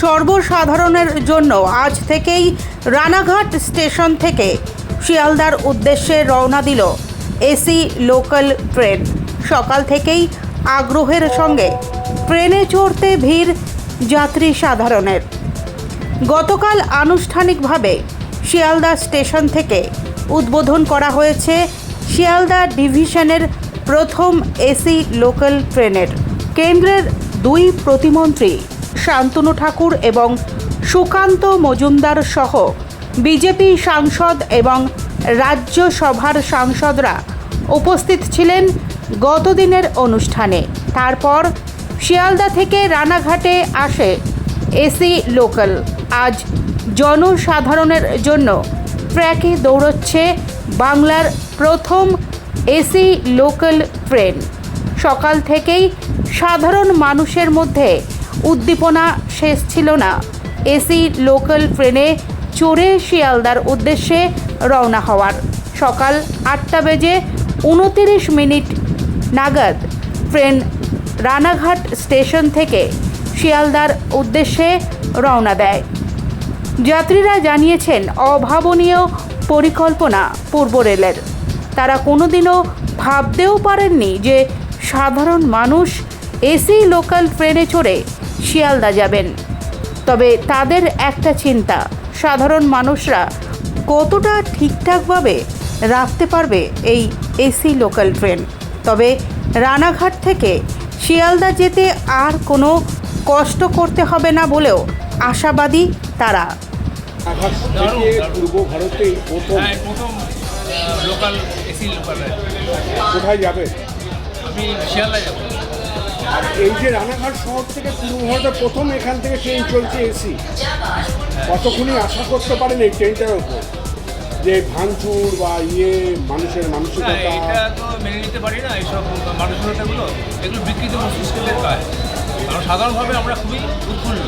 সর্বসাধারণের জন্য আজ থেকেই রানাঘাট স্টেশন থেকে শিয়ালদার উদ্দেশ্যে রওনা দিল এসি লোকাল ট্রেন। সকাল থেকেই আগ্রহের সঙ্গে ট্রেনে চড়তে ভিড় যাত্রী সাধারণের। গতকাল আনুষ্ঠানিকভাবে শিয়ালদা স্টেশন থেকে উদ্বোধন করা হয়েছে শিয়ালদা ডিভিশনের প্রথম এসি লোকাল ট্রেনের। কেন্দ্রের দুই প্রতিমন্ত্রী শান্তনু ঠাকুর এবং সুকান্ত মজুমদার সহ বিজেপি সাংসদ এবং রাজ্যসভার সাংসদরা উপস্থিত ছিলেন গতদিনের অনুষ্ঠানে। তারপর শিয়ালদা থেকে রানাঘাটে আসে এসি লোকাল। আজ জনসাধারণের জন্য ট্র্যাকে দৌড়চ্ছে বাংলার প্রথম এসি লোকাল ট্রেন। সকাল থেকেই সাধারণ মানুষের মধ্যে উদ্দীপনা শেষ ছিল না। এসি লোকাল ট্রেনে চড়ে শিয়ালদার উদ্দেশ্যে রওনা হওয়ার। সকাল আটটা বেজে উনতিরিশ মিনিট নাগাদ ট্রেন রানাঘাট স্টেশন থেকে শিয়ালদার উদ্দেশ্যে রওনা দেয়। যাত্রীরা জানিয়েছেন, অভাবনীয় পরিকল্পনা পূর্ব রেলের। তারা কোনোদিনও ভাবতেও পারেননি যে সাধারণ মানুষ এসি লোকাল ট্রেনে চড়ে শিয়ালদা যাবেন। তবে তাদের একটা চিন্তা সাধারণ মানুষরা কতটা ঠিকঠাকভাবে রাখতে পারবে এই এসি লোকাল ট্রেন তবে রানাঘাট থেকে শিয়ালদা যেতে আর কোনো কষ্ট করতে হবে না বলেও আশাবাদী তারা। পূর্ব হ্যাঁ প্রথম লোকাল এসি লোকাল কোথায় যাবে? আমি শিয়ালদা যাব। আর এই যে রানাঘাট শহর থেকে পূর্ব ভারতে প্রথম এখান থেকে ট্রেন চলছে এসি। কতক্ষণই আশা করতে পারেন এই ট্রেনটার ওপর? যে ভাঙচুর বা ইয়ে মানুষের মানসিকতা। এটা তো মেনে নিতে পারি না এইসব মানসিকতাগুলো। এগুলো বিকৃত মস্তিষ্কের কাজ। কারণ সাধারণভাবে আমরা খুবই উৎফুল্ল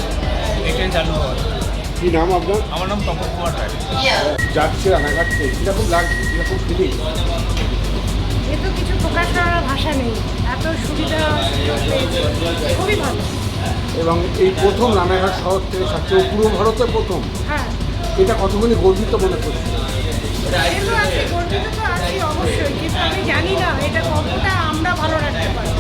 এই ট্রেন চালু হওয়ার। কি নাম আপনার? আমার নাম তপন কুমার রায়। যাচ্ছে রানাঘাট থেকে কীরকম লাগছে কীরকম ফিলিং এ তো কিছু প্রকাশ করার ভাষা নেই। এত সুবিধা পেয়েছি খুবই ভালো। এবং এই প্রথম রানাঘাট শহর থেকে সবচেয়ে পূর্ব ভারতে প্রথম হ্যাঁ। এটা কতখানি গর্বিত মনে করছে? আমি জানি না এটা কতটা আমরা ভালো রাখতে পারব।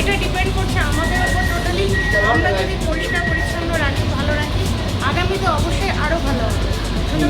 এটা ডিপেন্ড করছে আমাদের উপর টোটালি আমরা যদি পরিষ্কার পরিচ্ছন্ন রাখি ভালো রাখি আগামীতে অবশ্যই আরও ভালো হবে। শুধু?